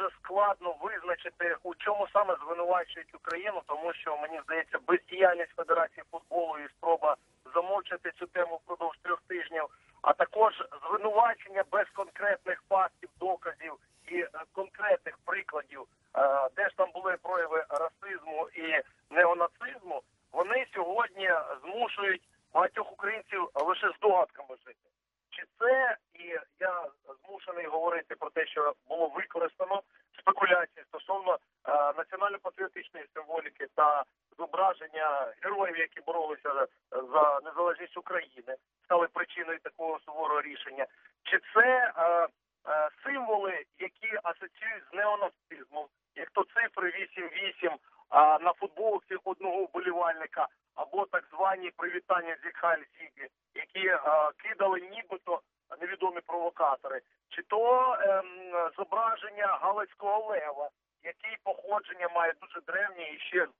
дуже складно визначити, у чому саме звинувачують Україну, тому що мені здається, бездіяльність Федерації футболу і спроба замовчати цю тему впродовж трьох тижнів, а також звинувачення без конкретних фактів, доказів і е, конкретних прикладів, е, де ж там були прояви расизму і неонацизму, вони сьогодні змушують багатьох українців лише здогадками жити. Чи це і я змушений говорити про те, що було використано спекуляції стосовно е, національно-патріотичної символіки та зображення героїв, які боролися за, за незалежність України, стали причиною такого суворого рішення? Чи це е, е, символи, які асоціюють з неонацизмом, як то цифри 8-8 а, на футболці одного вболівальника, або так звані привітання зі Хайль Сіті, які е, кидали нібито невідомі провокатори, чи то ем, зображення Галицького лева, який походження має дуже древнє і ще з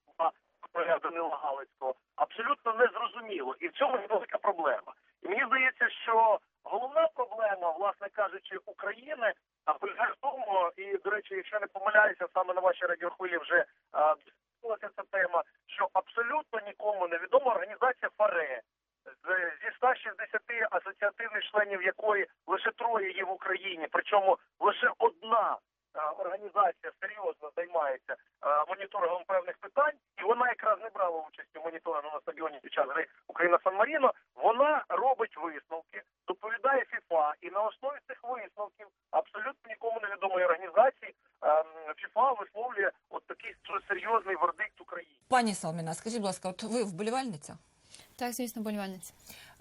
короля Данила Галицького. Абсолютно незрозуміло. І в цьому є велика проблема. І мені здається, що головна проблема, власне кажучи, України. А полягає в тому, і до речі, якщо не помиляюся, саме на вашій радіохвилі вже а, дискутувалася ця тема, що абсолютно нікому не відома організація ФАРЕ, з- зі 160 асоціативних членів якої лише троє є в Україні, причому лише одна е, організація серйозно займається е, моніторингом певних питань, і вона якраз не брала участь у моніторингу на стадіоні під час гри Україна Сан Маріно. Вона робить висновки, доповідає ФІФА, і на основі цих висновків абсолютно нікому невідомої організації ем, ФІФА висловлює от такий дуже серйозний вердикт Україні. Пані Салміна, скажіть, будь ласка, от ви вболівальниця? Так, звісно, болівальниця.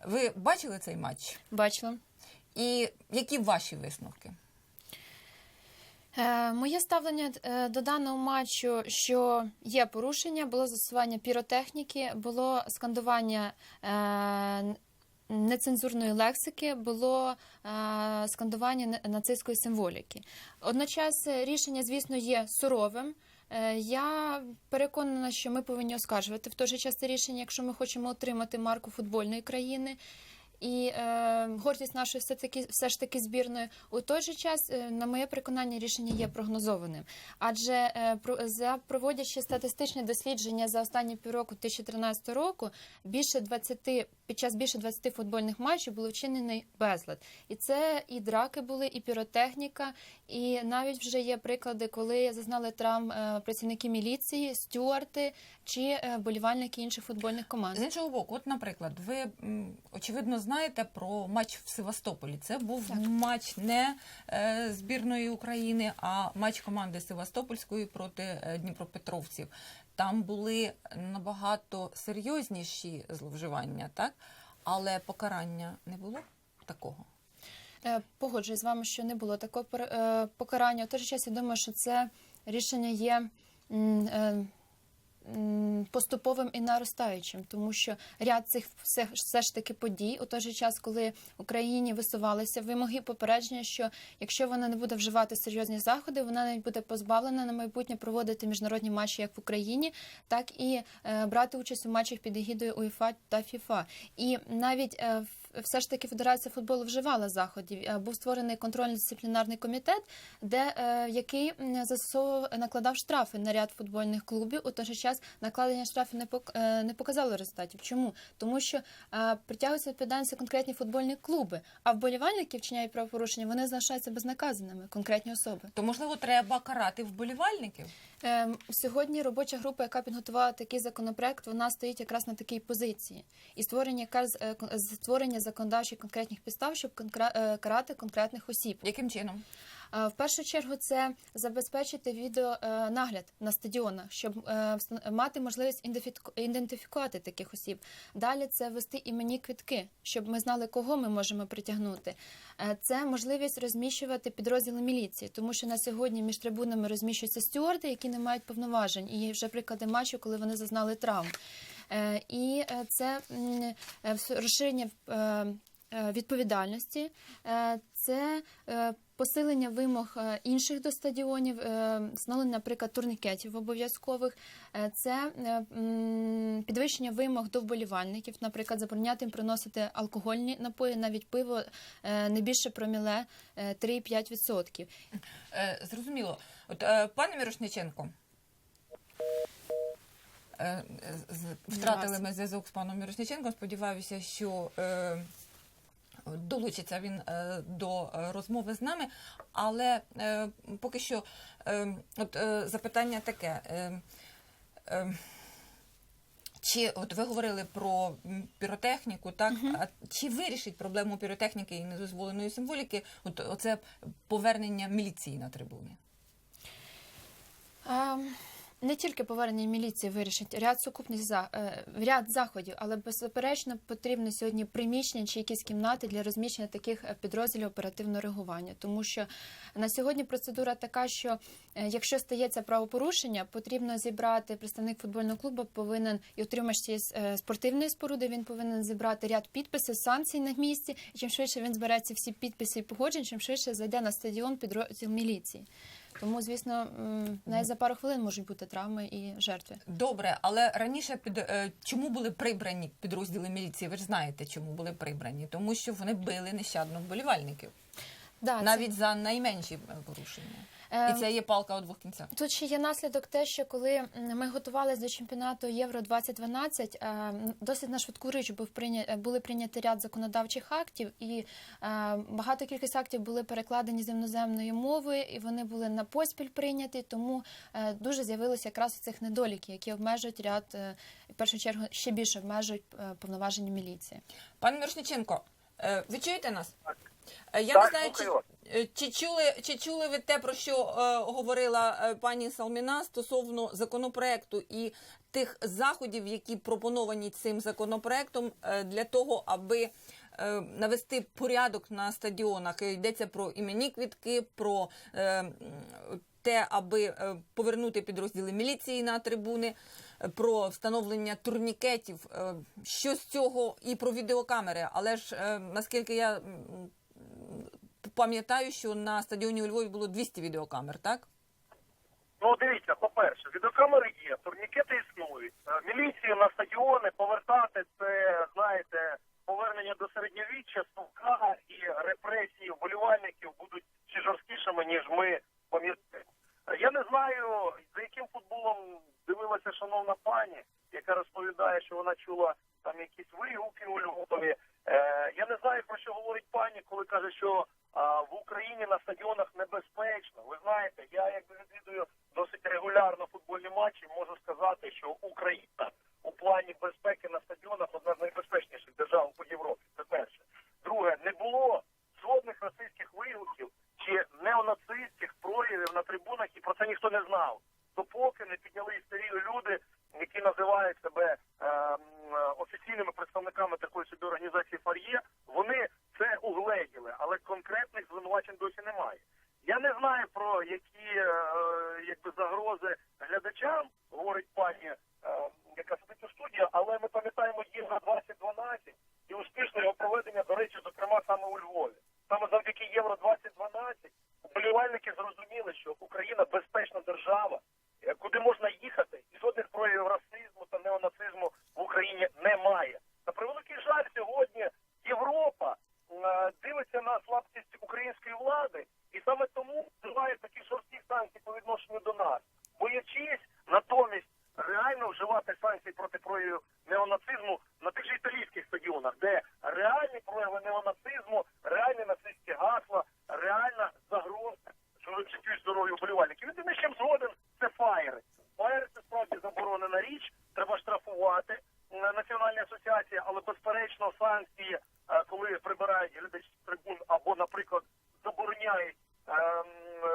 Ви бачили цей матч? Бачила. І які ваші висновки? Е, моє ставлення е, до даного матчу, що є порушення, було застосування піротехніки, було скандування е, нецензурної лексики, було е, скандування на- нацистської символіки. Одночас е, рішення, звісно, є суровим. Е, Я переконана, що ми повинні оскаржувати в той же час це рішення, якщо ми хочемо отримати марку футбольної країни. І е, гордість нашої все таки все ж таки збірної у той же час, е, на моє переконання, рішення є прогнозованим. Адже е, про за проводячи статистичні дослідження за останні півроку 2013 року, більше 20, під час більше 20 футбольних матчів було вчинений безлад. І це і драки були, і піротехніка, і навіть вже є приклади, коли зазнали травм е, працівники міліції, стюарти чи е, болівальники інших футбольних команд. З іншого боку, от, наприклад, ви очевидно знаєте про матч в Севастополі. Це був Так. матч не е, збірної України, а матч команди Севастопольської проти е, Дніпропетровців. Там були набагато серйозніші зловживання, так? Але покарання не було такого. Е, Погоджуюсь з вами, що не було такого покарання. У той же час я думаю, що це рішення є поступовим і наростаючим, тому що ряд цих все, все ж таки подій у той же час, коли Україні висувалися вимоги попередження, що якщо вона не буде вживати серйозні заходи, вона навіть буде позбавлена на майбутнє проводити міжнародні матчі як в Україні, так і е, брати участь у матчах під егідою УЄФА та ФІФА. І навіть е, в- все ж таки Федерація футболу вживала заходів. Е, Був створений контрольно-дисциплінарний комітет, де е, який м, застосовував накладав штрафи на ряд футбольних клубів. У той же час накладення штрафів не е, показало результатів. Чому? Тому що притягуються відповідальності конкретні футбольні клуби, а вболівальники вчиняють правопорушення, вони залишаються безнаказаними, конкретні особи. То можливо треба карати вболівальників? Ем, Сьогодні робоча група, яка підготувала такий законопроект, вона стоїть якраз на такій позиції і створення якраз е, створення законодавчих конкретних підстав, щоб е, карати конкретних осіб. Яким чином? Е, В першу чергу це забезпечити відеонагляд на стадіонах, щоб е, мати можливість ідентифіку- ідентифікувати таких осіб. Далі це вести іменні квітки, щоб ми знали, кого ми можемо притягнути. Е, Це можливість розміщувати підрозділи міліції, тому що на сьогодні між трибунами розміщуються стюарди, які не мають повноважень. І є вже приклади матчу, коли вони зазнали травм. Е, І е, це е, розширення е, е, відповідальності, Е, це е, посилення вимог е, інших до стадіонів, е, встановлення, наприклад, турнікетів обов'язкових, Е, це е, підвищення вимог до вболівальників, наприклад, забороняти їм приносити алкогольні напої, навіть пиво е, не більше проміле е, 3,5%. Е, Зрозуміло. От е, пане Мірошниченко. е, Втратили ми зв'язок з паном Мірошниченком. Сподіваюся, що е, долучиться він е, до е, розмови з нами. Але е, поки що от, запитання таке. Чи от ви говорили про піротехніку, так а чи вирішить проблему піротехніки і недозволеної символіки? От оце повернення міліції на трибуни? Ем, Не тільки повернення міліції вирішить ряд сукупних за е, ряд заходів, але беззаперечно потрібно сьогодні приміщення чи якісь кімнати для розміщення таких е, підрозділів оперативного реагування. Тому що на сьогодні процедура така, що е, якщо стається правопорушення, потрібно зібрати представник футбольного клубу, повинен і отримач цієї спортивної споруди. Він повинен зібрати ряд підписів, санкцій на місці. І чим швидше він збере ці всі підписи і погоджень, чим швидше зайде на стадіон підрозділ міліції. Тому, звісно, навіть за пару хвилин можуть бути травми і жертви. Добре, але раніше під е, чому були прибрані підрозділи міліції? Ви ж знаєте, чому були прибрані? Тому що вони били нещадно вболівальників, Да, це- навіть за найменші е, порушення. Е, І це є палка у двох кінцях. Тут ще є наслідок те, що коли ми готувалися до чемпіонату Євро 2012, е, досить на швидку річ був прийня... були прийняті ряд законодавчих актів, і е, багато кількість актів були перекладені з іноземної мови, і вони були на поспіль прийняті. Тому е, дуже з'явилося якраз цих недоліків, які обмежують ряд е, в першу чергу ще більше обмежують е, повноваження міліції. Пане Мірошниченко, е, ви чуєте нас? Я Так, не знаю, чи, чи чули чи чули ви те, про що е, говорила е, пані Салміна стосовно законопроекту і тих заходів, які пропоновані цим законопроектом е, для того, аби е, навести порядок на стадіонах. Е, Йдеться про іменні квітки, про е, те, аби е, повернути підрозділи міліції на трибуни. е, Про встановлення турнікетів, Е, що з цього і про відеокамери. Але ж е, наскільки я пам'ятаю, що на стадіоні у Львові було 200 відеокамер, так? Ну, дивіться, по-перше, відеокамери є, турнікети існують. Е, Міліцію на стадіони повертати це, знаєте, повернення до середньовіччя, сука і репресії вболівальників будуть ще жорсткішими, ніж ми пам'ятаємо. Е, Я не знаю, за яким футболом дивилася шановна пані, яка розповідає, що вона чула там якісь вигуки у Львові. Е, я не знаю, про що говорить пані, коли каже, що а, в Україні на стадіонах небезпечно. Ви знаєте, я якби відвідую досить регулярно футбольні матчі, можу сказати, що Україна у плані безпеки на стадіонах одна з найбезпечніших держав по Європі. Це перше. Друге, не було жодних расистських вигуків чи неонацистських проявів на трибунах, і про це ніхто не знав. Допоки не підняли істерію люди, які називають себе е, м, офіційними представниками такої собі організації Фар'є, вони це угледіли, але конкретних звинувачень досі немає. Я не знаю про які е, якби загрози глядачам, говорить пані, е, яка сидить у студії, але ми пам'ятаємо Євро 2012 і успішне його проведення, до речі, зокрема саме у Львові. Саме завдяки Євро 2012 вболівальники зрозуміли, що Україна безпечна держава, е, куди можна їхати, і жодних проявів расизму та неонацизму в Україні немає. На превеликий жаль, сьогодні Європа е, дивиться на слабкість української влади, і саме тому вживає такі жорсткі санкції по відношенню до нас, боячись натомість реально вживати санкції проти проявів неонацизму на тих же італійських стадіонах, де реальні прояви неонацизму, реальні нацистські гасла, реальна загроза життю і здоров'ю вболівальників. Єдине, з чим згоден, це фаєри. Фаєри це справді заборонена річ, треба штрафувати е, національні асоціації, але безперечно санкції, е, коли прибирають глядачів з трибун або, наприклад, забороняють ем, е,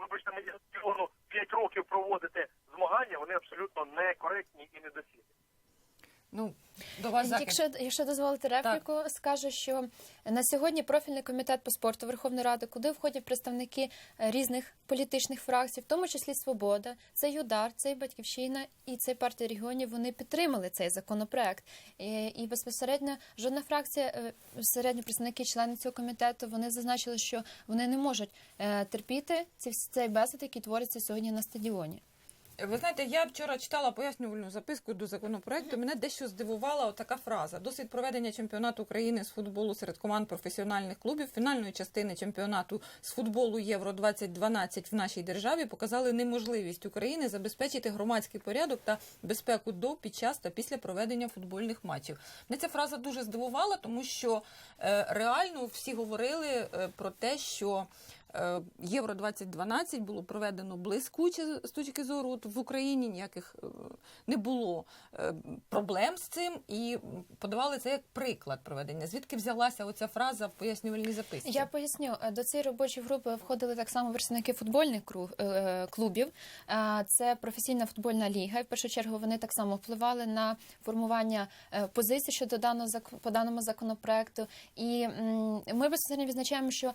вибачте мені стадіону 5 років проводити змагання, вони абсолютно некоректні і недоцільні. Ну, до вас захист. Якщо, якщо дозволити репліку, скажу, що на сьогодні профільний комітет по спорту Верховної Ради, куди входять представники е, різних політичних фракцій, в тому числі Свобода, це ЮДАР, це і Батьківщина і це партія регіонів. Вони підтримали цей законопроект. І, і безпосередньо жодна фракція, е, середньо представники члени цього комітету, вони зазначили, що вони не можуть е, терпіти цей безлад, який твориться сьогодні на стадіоні. Ви знаєте, я вчора читала пояснювальну записку до законопроекту. Мене дещо здивувала така фраза: досвід проведення чемпіонату України з футболу серед команд професіональних клубів фінальної частини чемпіонату з футболу Євро 2012 в нашій державі показали неможливість України забезпечити громадський порядок та безпеку до, під час та після проведення футбольних матчів. Мене ця фраза дуже здивувала, тому що е, реально всі говорили е, про те, що Євро 2012 було проведено блискуче з точки зору от в Україні ніяких е, не було е, проблем з цим і подавали це як приклад проведення. Звідки взялася оця фраза в пояснювальній записці? Я поясню, е, до цієї робочої групи входили так само представники футбольних е, клубів. Е, Це професійна футбольна ліга. І в першу чергу вони так само впливали на формування е, позицій щодо даного по даному законопроекту. І ми безпосередньо відзначаємо, що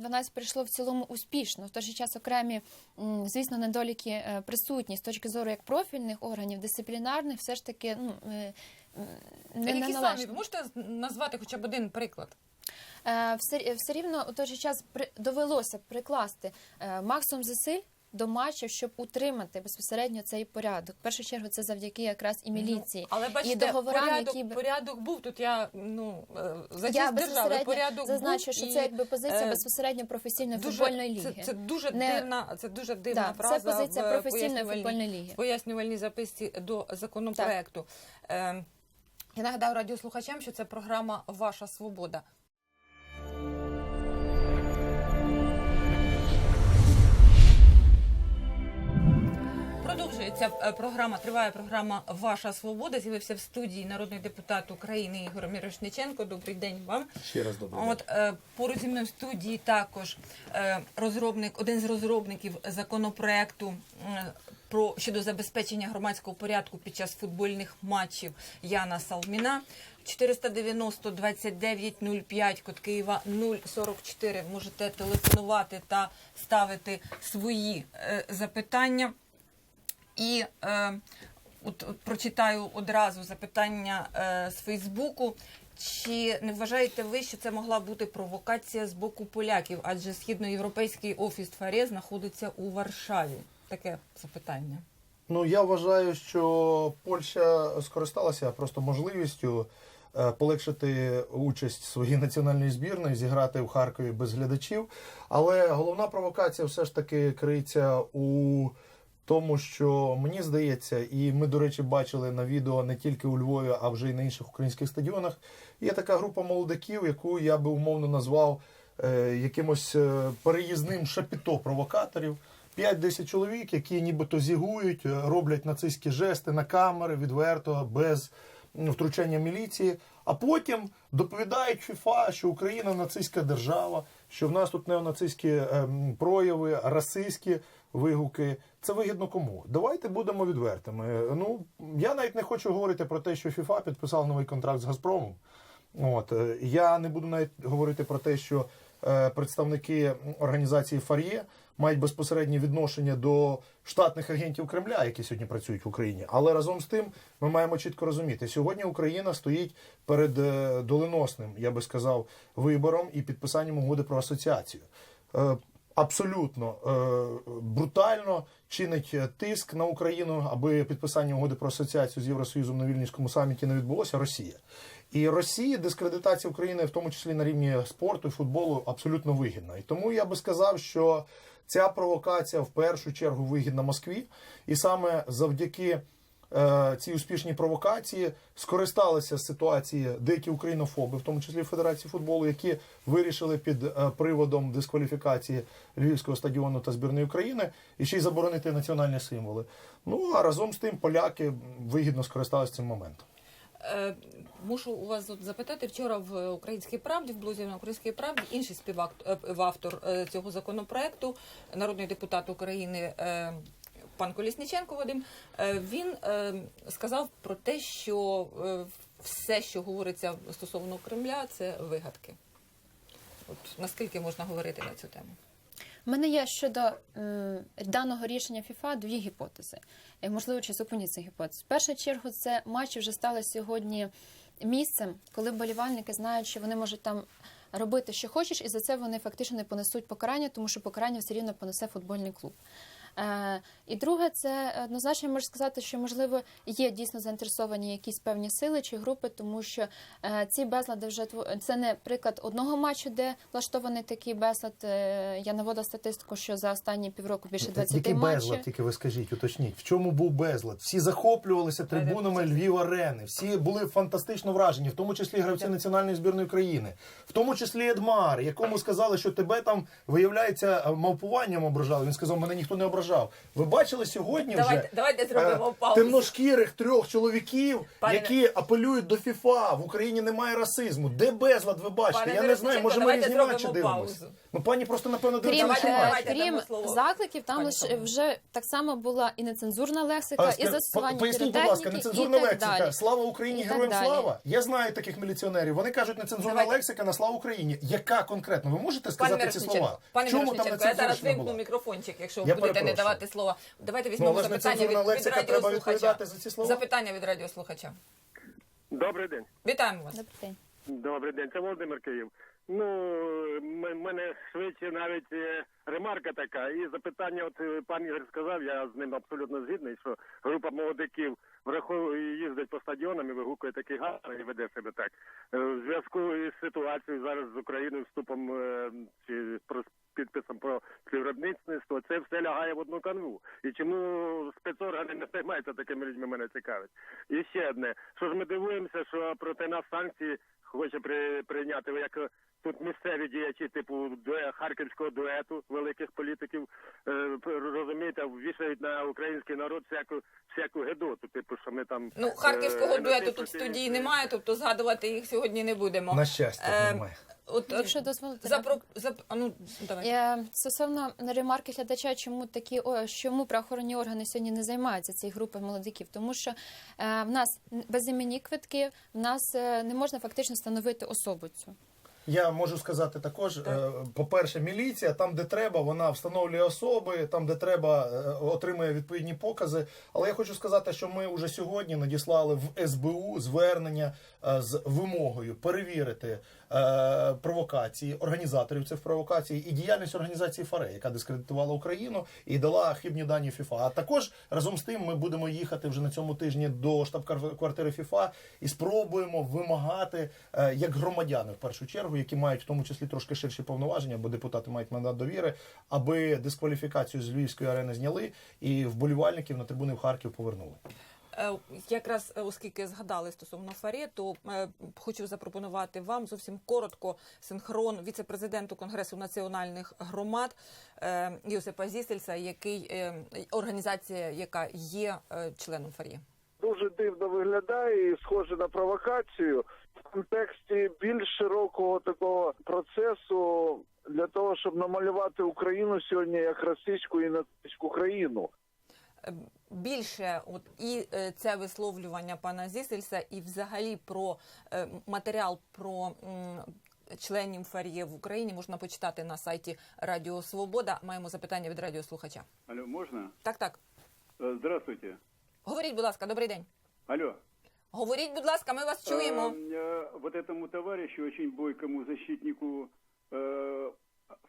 е, Євро 2012 прийшло в цілому успішно. В той же час окремі, звісно, недоліки е, присутні з точки зору як профільних органів, дисциплінарних, все ж таки ну, е, не Які самі ви можете назвати хоча б один приклад? Е, все, все рівно у той же час довелося прикласти максимум зусиль до матчів, щоб утримати безпосередньо цей порядок. В першу чергу це завдяки якраз і міліції. Але бачите, договорам, порядок, які порядок був тут. Я ну е, за Я держави порядок зазначу, був, що і, це якби позиція е, безпосередньо професійної дуже, футбольної ліги. Це, це дуже Не- дивна, це дуже дивна Да, фраза. це позиція в професійної футбольної ліги. в пояснювальній записці до законопроекту. Е, я нагадаю радіослухачам, що це програма Ваша свобода. Продовжується е, програма, триває програма Ваша свобода. З'явився в студії народний депутат України Ігор Мірошниченко. Добрий день вам. Ще раз добре. От е, поруч зі мною в студії також е, розробник, один з розробників законопроекту про щодо забезпечення громадського порядку під час футбольних матчів Яна Салміна. 490 29 05, код Києва 044. Можете телефонувати та ставити свої е, запитання. І е, от, от прочитаю одразу запитання е, з Фейсбуку. Чи не вважаєте ви, що це могла бути провокація з боку поляків? Адже східноєвропейський офіс ФАРЄ знаходиться у Варшаві? Таке запитання. Ну я вважаю, що Польща скористалася просто можливістю е, полегшити участь своїй національної збірної, зіграти в Харкові без глядачів. Але головна провокація все ж таки криється у тому, що мені здається, і ми, до речі, бачили на відео не тільки у Львові, а вже й на інших українських стадіонах. Є така група молодиків, яку я би умовно назвав е, якимось е, переїзним шапіто провокаторів. 5-10 чоловік, які нібито зігують, е, роблять нацистські жести на камери відверто, без втручання міліції. А потім доповідають ФІФА, що Україна нацистська держава, що в нас тут неонацистські ем, прояви, расистські вигуки. Це вигідно кому? Давайте будемо відвертими. Ну я навіть не хочу говорити про те, що ФІФА підписав новий контракт з Газпромом. От е, я не буду навіть говорити про те, що е, представники організації Фар'є мають безпосереднє відношення до штатних агентів Кремля, які сьогодні працюють в Україні. Але разом з тим ми маємо чітко розуміти, сьогодні Україна стоїть перед е, доленосним, я би сказав, вибором і підписанням угоди про асоціацію. Е, Абсолютно е, брутально чинить е, тиск на Україну, аби підписання угоди про асоціацію з Євросоюзом на Вільнюському саміті не відбулося. Росія і Росії дискредитація України, в тому числі на рівні спорту і футболу, абсолютно вигідна. І тому я би сказав, що ця провокація в першу чергу вигідна Москві, і саме завдяки е, цій успішній провокації скористалися з ситуації деякі українофоби, в тому числі Федерації футболу, які вирішили під е, приводом дискваліфікації Львівського стадіону та збірної України і ще й заборонити національні символи. Ну а разом з тим поляки вигідно скористалися цим моментом. Е, мушу у вас от запитати вчора в Українській правді, в блозі на Українській правді, інший співавтор цього законопроекту, народний депутат України. Пан Колісніченко Вадим, е, він е, сказав про те, що е, все, що говориться стосовно Кремля, це вигадки. От наскільки можна говорити на цю тему? У мене є щодо м, даного рішення ФІФА дві гіпотези. Можливо, чи зупиніть цих гіпотез. В першу чергу, це матчі вже стали сьогодні місцем, коли болівальники знають, що вони можуть там робити, що хочеш, і за це вони фактично не понесуть покарання, тому що покарання все рівно понесе футбольний клуб. Е, І друге, це однозначно можу сказати, що можливо є дійсно заінтересовані якісь певні сили чи групи, тому що е, ці безлади вже це не приклад одного матчу, де влаштований такий безлад. Е, Я наводила статистику, що за останні півроку більше 20 Який матчів. безлад, тільки ви скажіть, уточніть. В чому був безлад? Всі захоплювалися трибунами Львів арени. Всі були фантастично вражені, в тому числі гравці національної збірної країни, в тому числі Едмар, якому сказали, що тебе там виявляється мавпуванням ображали. Він сказав, мене ніхто не ображав. Ви бачили сьогодні Давайте- вже давайте зробимо е, паузу. темношкірих трьох чоловіків, Пане- які апелюють до ФІФА. В Україні немає расизму. Де безлад? Ви бачите? Пане Я не знаю. Може, ми різні зробимо матчі дивимося. Ну, пані просто напевно Крім, дивиться Давайте, е, давайте крім закликів, там пані лише вже так само була і нецензурна лексика, А, і застосування Поясніть, будь ласка, нецензурна лексика. Слава Україні, героям слава. Я знаю таких міліціонерів. Вони кажуть, нецензурна лексика на славу Україні. Яка конкретно? Ви можете сказати ці слова? пане чому там Мирошниченко, я зараз вимкну мікрофончик, якщо ви будете не перепрошую. давати слова. Давайте Ну, візьмемо ну, запитання від, від радіослухача. за ці слова. Запитання від радіослухача. Добрий день. Вітаємо вас. Добрий день. Добрий день, це Володимир Київ. Ну, м- мене швидше навіть е, ремарка така. І запитання, от е, пан Ігор сказав, я з ним абсолютно згідний, що група молодиків враховує їздить по стадіонам і вигукує такий гарний і веде себе так. Е, В зв'язку із ситуацією зараз з Україною, вступом чи про підписом про співробітництво, це все лягає в одну канву. І чому спецоргани не займаються такими людьми, мене цікавить. І ще одне, що ж ми дивуємося, що проти нас санкції хоче при, прийняти, як е, тут місцеві діячі, типу дуе, харківського дуету великих політиків, е, розумієте, вішають на український народ всяку всяку гедоту, типу, що ми там Ну, харківського е, дуету тут в студії немає, тобто згадувати їх сьогодні не будемо. На щастя, Е, немає. От, е, Якщо дозволите, запро... зап... а, ну, давай. Я, Стосовно ремарки глядача, чому такі о, чому правоохоронні органи сьогодні не займаються цією групою молодиків? Тому що е, в нас безіменні квитки, в нас е, не можна фактично встановити особу цю. Я можу сказати також: е, по-перше, міліція там, де треба, вона встановлює особи, там, де треба, е, отримує відповідні покази. Але я хочу сказати, що ми вже сьогодні надіслали в СБУ звернення е, з вимогою перевірити провокації організаторів цих провокацій і діяльність організації ФАРЕ, яка дискредитувала Україну і дала хибні дані ФІФА. А також разом з тим ми будемо їхати вже на цьому тижні до штаб-квартири ФІФА і спробуємо вимагати як громадяни в першу чергу, які мають в тому числі трошки ширші повноваження, бо депутати мають мандат довіри, аби дискваліфікацію з Львівської арени зняли і вболівальників на трибуни в Харків повернули. Е, Якраз е, оскільки згадали стосовно ФАРЕ, то е, хочу запропонувати вам зовсім коротко синхрон віце-президенту Конгресу національних громад Йосипа Зісельса, який організація, яка є членом ФАРЄ. дуже дивно виглядає і схоже на провокацію в контексті більш широкого такого процесу для того, щоб намалювати Україну сьогодні як російську і нацистську країну. Е, Більше от і е, це висловлювання пана Зісельса, і взагалі про е, матеріал про членів ФАРЄ в Україні можна почитати на сайті Радіо Свобода. Маємо запитання від радіослухача. Алло, можно? Так, так. Э, Здравствуйте. Говоріть, будь ласка, добрий день. Алло. Говоріть, будь ласка, ми вас чуємо. Э, э, Вот этому товарищу, очень бойкому защитнику э,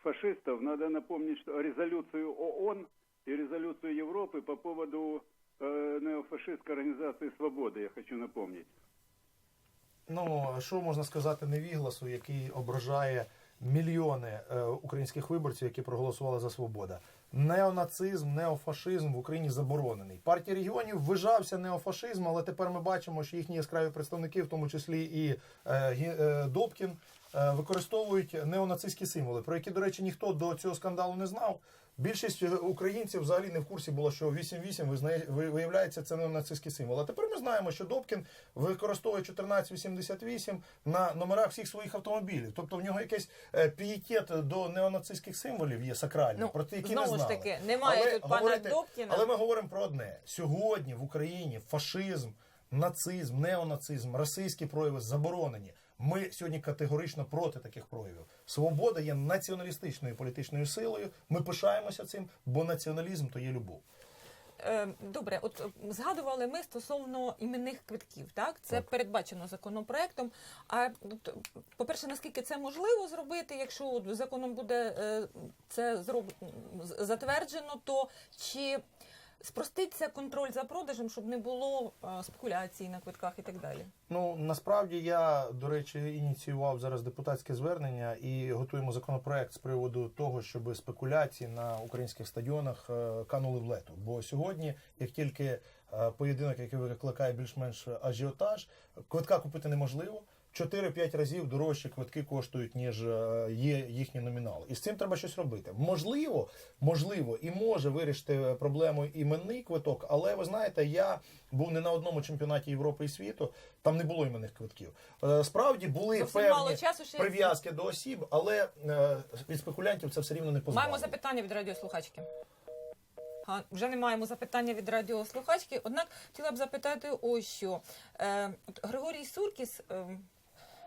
фашистов, надо напомнить, что резолюцию ООН и резолюцию Европы по поводу э, неофашистской организации «Свобода», я хочу напомнить. Ну що можна сказати невігласу, який ображає мільйони е, українських виборців, які проголосували за свобода. Неонацизм, неофашизм в Україні заборонений. Партія регіонів вижався неофашизм, але тепер ми бачимо, що їхні яскраві представники, в тому числі і е, е, Добкін, використовують неонацистські символи, про які, до речі, ніхто до цього скандалу не знав. Більшість українців взагалі не в курсі було, що 8-8 визнає- виявляється це неонацистський символ. А тепер ми знаємо, що Добкін використовує 1488 на номерах всіх своїх автомобілів. Тобто в нього якийсь е, пієтет до неонацистських символів є сакральний, Ну, про ті, які знову не ж таки, немає тут пана Добкіна. Але ми говоримо про одне: сьогодні в Україні фашизм, нацизм, неонацизм, російські прояви заборонені. Ми сьогодні категорично проти таких проявів. Свобода є націоналістичною політичною силою. Ми пишаємося цим, бо націоналізм то є любов. е, добре, от е, згадували ми стосовно іменних квитків. Так, це Так. передбачено законопроектом. А по-перше, наскільки це можливо зробити, якщо законом буде е, це зроб... затверджено, то чи спроститься контроль за продажем, щоб не було е, спекуляцій на квитках і так далі? Ну насправді я, до речі, ініціював зараз депутатське звернення і готуємо законопроект з приводу того, щоб спекуляції на українських стадіонах е, канули в лету. Бо сьогодні, як тільки е, поєдинок, який викликає більш-менш ажіотаж, квитка купити неможливо. 4-5 разів дорожче квитки коштують, ніж е, є їхній номінал. І з цим треба щось робити. Можливо, можливо, і може вирішити проблему іменний квиток, але ви знаєте, я був не на одному чемпіонаті Європи і світу, там не було іменних квитків. Е, Справді були Зовсім певні часу ще прив'язки до осіб, але е, від спекулянтів це все рівно не позбавлено. Маємо запитання від радіослухачки. А, вже не маємо запитання від радіослухачки. Однак хотіла б запитати ось що. Е, Григорій Суркіс, е,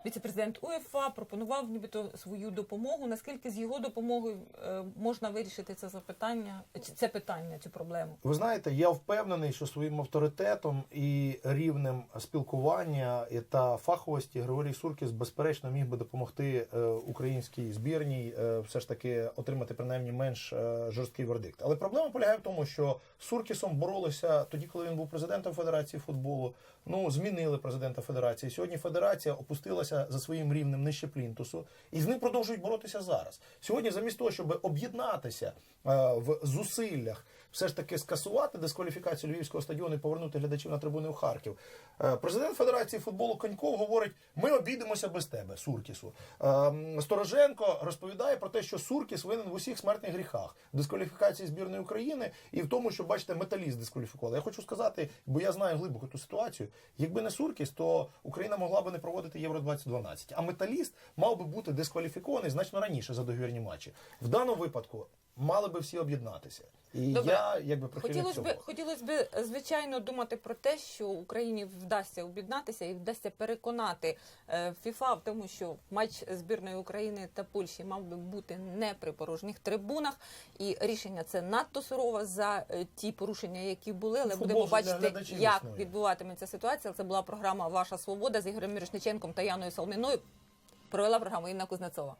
віце-президент УЄФА, пропонував нібито свою допомогу. Наскільки з його допомогою е, можна вирішити це запитання, це питання, цю проблему? Ви знаєте, я впевнений, що своїм авторитетом і рівнем спілкування та фаховості Григорій Суркіс безперечно міг би допомогти е, українській збірній е, все ж таки отримати принаймні менш жорсткий вердикт. Але проблема полягає в тому, що Суркісом боролися тоді, коли він був президентом Федерації футболу. Ну змінили президента Федерації. Сьогодні Федерація опустилася за своїм рівнем нижче плінтусу, і з ним продовжують боротися зараз. Сьогодні, замість того, щоб об'єднатися е, в зусиллях, все ж таки скасувати дискваліфікацію львівського стадіону і повернути глядачів на трибуни у Харків. Е, Президент Федерації футболу Коньков говорить: ми обійдемося без тебе, Суркісу. Е, Стороженко розповідає про те, що Суркіс винен в усіх смертних гріхах, дискваліфікації збірної України і в тому, що бачите, металіст дискваліфікували. Я хочу сказати, бо я знаю глибоко ту ситуацію. Якби не Суркіс, то Україна могла би не проводити Євро 2012 А металіст мав би бути дискваліфікований значно раніше за договірні матчі. В даному випадку мали би всі об'єднатися. І Добре. я якби прихильник Хотілося цього. б, хотілося б, звичайно, думати про те, що Україні вдасться об'єднатися і вдасться переконати е, ФІФА в тому, що матч збірної України та Польщі мав би бути не при порожніх трибунах. І рішення це надто сурове за е, ті порушення, які були. Але Футбол будемо для бачити, глядачів як існує. відбуватиметься ситуація. Це була програма Ваша Свобода з Ігорем Мірошниченком та Яною Салміною. Провела програму Інна Кузнецова.